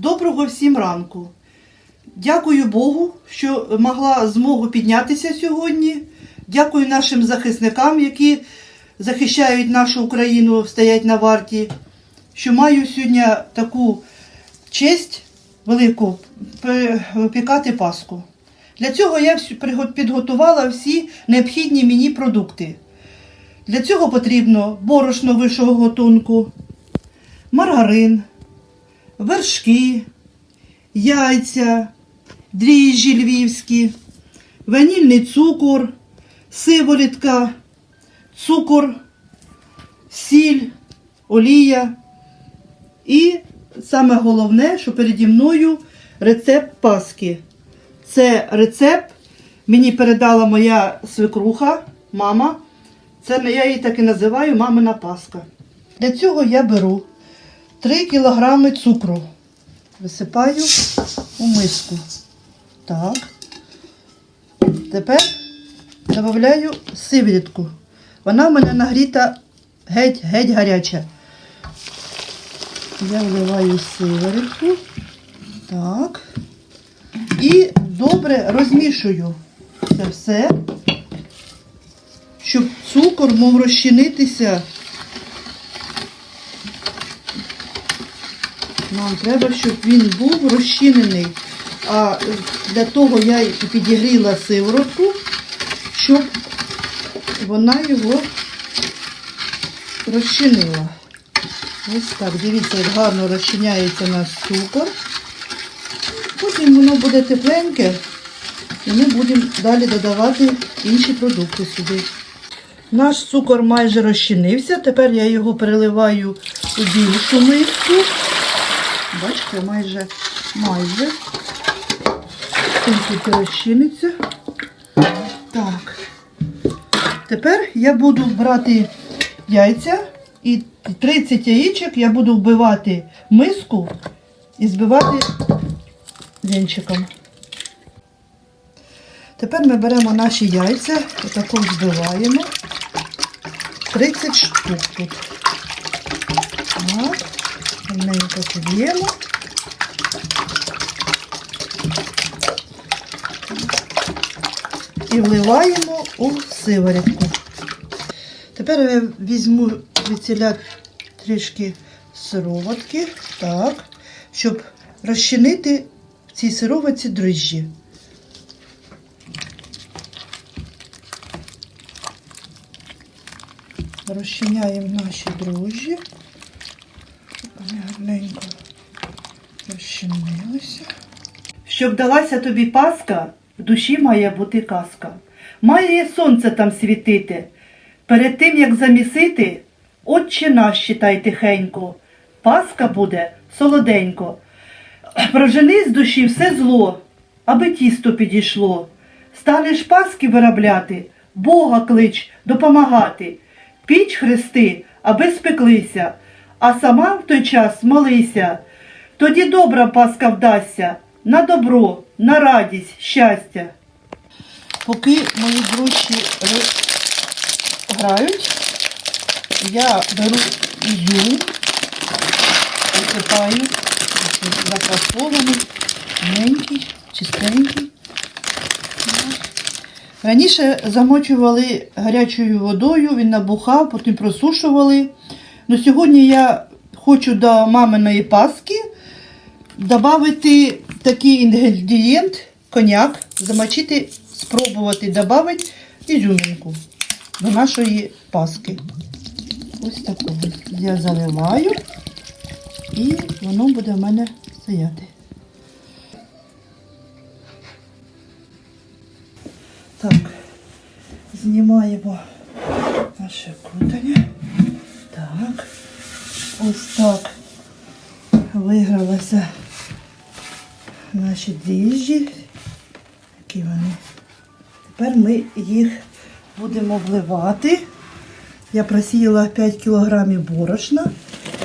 Доброго всім ранку. Дякую Богу, що могла змогу піднятися сьогодні. Дякую нашим захисникам, які захищають нашу Україну, стоять на варті. Що маю сьогодні таку честь велику випікати Пасху. Для цього я підготувала всі необхідні мені продукти. Для цього потрібно борошно вищого готунку, маргарин, вершки, яйця, дріжджі львівські, ванільний цукор, сиворітка, цукор, сіль, олія. І саме головне, що переді мною рецепт паски. Це рецепт мені передала моя свекруха, мама. Це я її так і називаю мамина паска. Для цього я беру 3 кілограми цукру. Висипаю у миску. Так. Тепер додаю сиворітку. Вона в мене нагріта геть-геть гаряча. Я вливаю сиворітку. Так. І добре розмішую це все, щоб цукор мов розчинитися. Нам треба, щоб він був розчинений. А для того я підігріла сиворотку, щоб вона його розчинила. Ось так, дивіться, як гарно розчиняється наш цукор. Потім воно буде тепленьке, і ми будемо далі додавати інші продукти сюди. Наш цукор майже розчинився, тепер я його переливаю у більшу миску. Бачите, майже, майже. Тільки розчиниться. Так. Тепер я буду брати яйця і 30 яєчок я буду вбивати миску і збивати вінчиком. Тепер ми беремо наші яйця, отако збиваємо. 30 штук тут. Так, гарненько поб'ємо. І вливаємо у сиворітку. Тепер я візьму звідсіля трішки сироватки, так, щоб розчинити в цій сироватці дріжджі. Розчиняємо наші дрожжі, гарненько розчинилися. Щоб далася тобі паска, в душі має бути казка. Має сонце там світити. Перед тим, як замісити, отче наш читай тихенько. Паска буде солоденько. Прожени з душі все зло, аби тісто підійшло. Станеш паски виробляти, Бога клич допомагати. Піч хрести, аби спеклися, а сама в той час молися. Тоді добра паска вдасться на добро, на радість, щастя. Поки мої друзі грають, я беру ізюм, висипаю, запасований, маленький, чистенький. Раніше замочували гарячою водою, він набухав, потім просушували. Ну, сьогодні я хочу до маминої паски додати такий інгредієнт, коньяк, замочити, спробувати додати ізюминку до нашої паски. Ось таку я заливаю і воно буде в мене стояти. Так, знімаємо наше крутання. Так, ось так вигралися наші дріжджі. Які вони. Тепер ми їх будемо вливати. Я просіяла 5 кілограмів борошна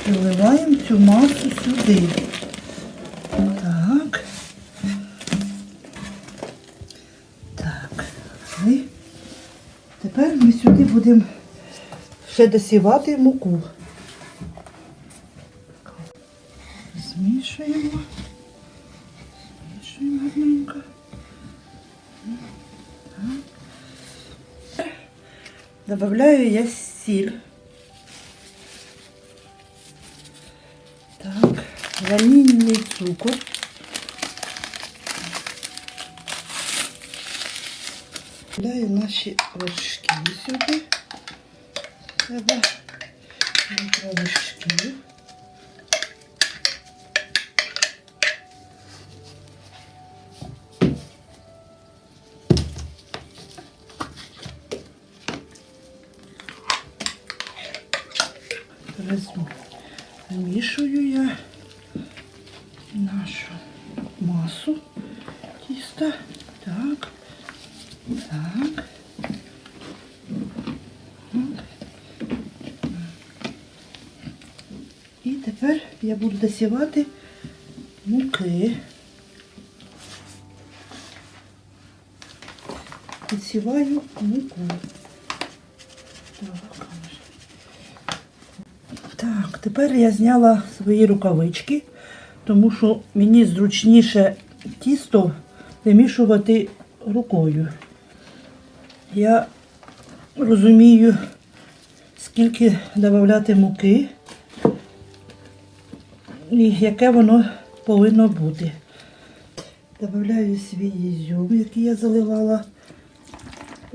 і вливаємо цю масу сюди. Так. Так. Тепер ми сюди будемо ще досівати муку. Змішуємо. Замішуємо гарненько. Добавляю я сіль. Так, ванильний цукор. Добавляю наші вершки сюди. Ya da mikrodalış gibi. Я буду досівати муки. Підсіваю муку. Так. Так, тепер я зняла свої рукавички, тому що мені зручніше тісто вимішувати рукою. Я розумію, скільки додати муки і яке воно повинно бути. Добавляю свій ізюм, який я заливала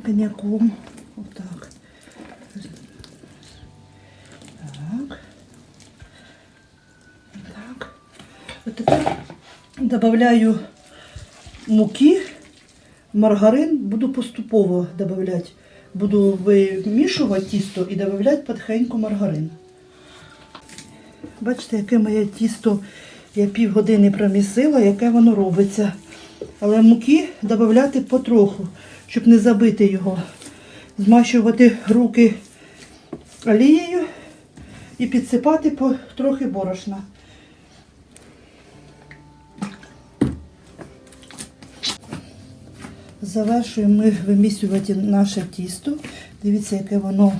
коньяком. Отак. Так. Так. От тепер додаю муки, маргарин, буду поступово додавати. Буду вимішувати тісто і додавати потихеньку маргарин. Бачите, яке моє тісто я півгодини промісила, яке воно робиться. Але муки додати потроху, щоб не забити його. Змащувати руки олією і підсипати по трохи борошна. Завершуємо ми вимісювати наше тісто. Дивіться, яке воно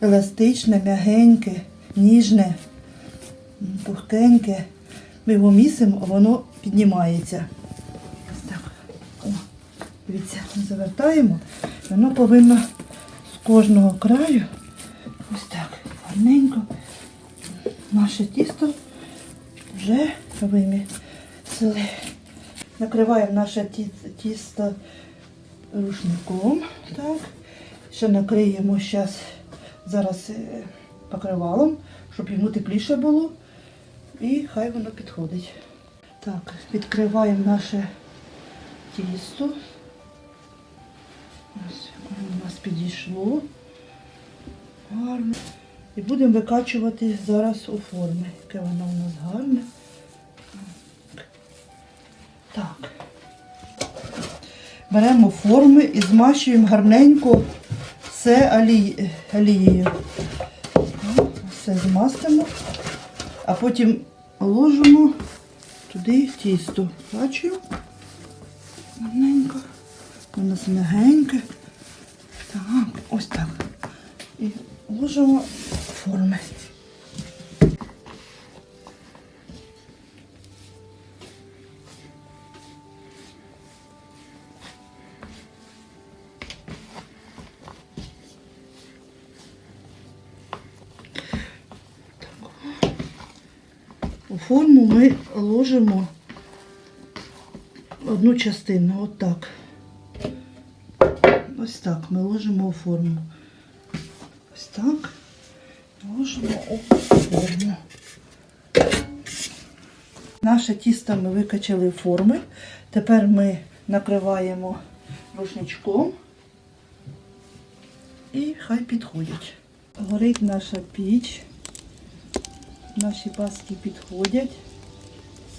еластичне, м'ягеньке, ніжне, м, пухкеньке. Ми його місимо, а воно піднімається. Ось так. О, дивіться, завертаємо. Воно повинно з кожного краю ось так гарненько. Наше тісто вже вимісили. Накриваємо наше тісто рушником. Так. Ще накриємо зараз е, покривалом, щоб йому тепліше було. І хай воно підходить. Так, відкриваємо наше тісто. Ось воно у нас підійшло. Гарно. І будемо викачувати зараз у форми. Яке воно у нас гарне. Так. Беремо форми і змащуємо гарненько все. Ну, Все змастимо, а потім ложимо туди тісто. Бачимо? Гарненько. Воно нас м'ягеньке. Так, ось так. І ложимо форми. Ми ложимо одну частину, отак. Ось так ми ложимо у форму. Ось так. Ложимо у форму. Наше тісто ми викачали форми. Тепер ми накриваємо рушничком і хай підходять. Горить наша піч. Наші паски підходять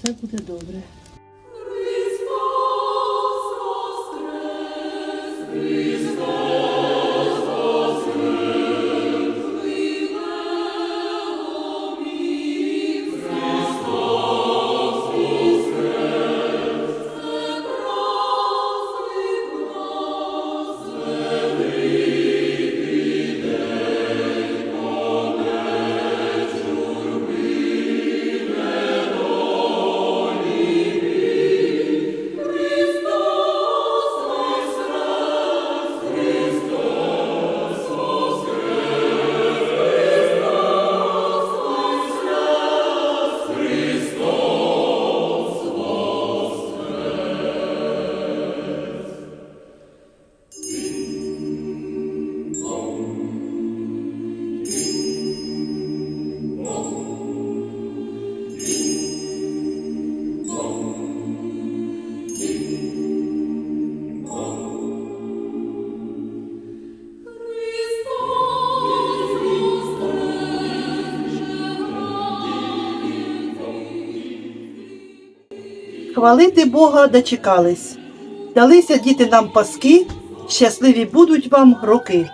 все буде добре. Христос воскрес! Хвалити Бога дочекались. Далися діти нам паски, щасливі будуть вам роки.